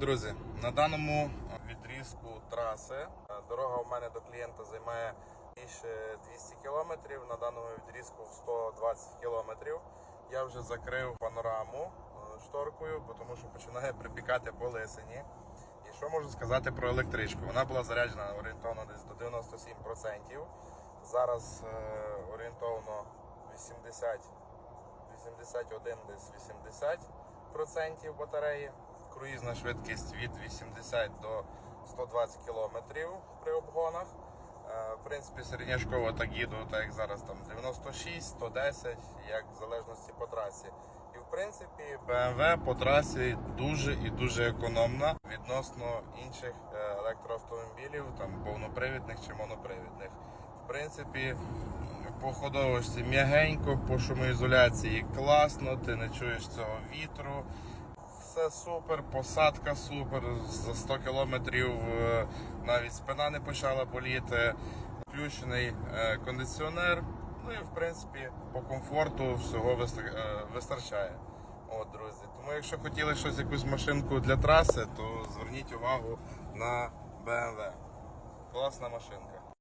Друзі, на даному відрізку траси е, дорога у мене до клієнта займає більше 200 кілометрів. На даному відрізку 120 кілометрів. Я вже закрив панораму е, шторкою, тому що починає припікати по лисині. І що можу сказати про електричку? Вона була заряджена орієнтовно десь до 97%. Зараз е, орієнтовно 80 81 десь 80% батареї. Круїзна швидкість від 80 до 120 км при обгонах. Е, В принципі, середняшково так їду, так як зараз там 96, 110, як в залежності по трасі. І в принципі BMW по трасі дуже і дуже економна відносно інших е, електроавтомобілів, там повнопривідних чи монопривідних. В принципі, по ходовості м'ягенько, по шумоізоляції класно, ти не чуєш цього вітру. Все супер, посадка супер. За 100 кілометрів е, навіть спина не почала боліти. Включений е, кондиціонер. Ну і в принципі по комфорту всього е, вистачає. От, друзі. Тому якщо хотіли щось, якусь машинку для траси, то зверніть увагу на BMW. Класна машинка.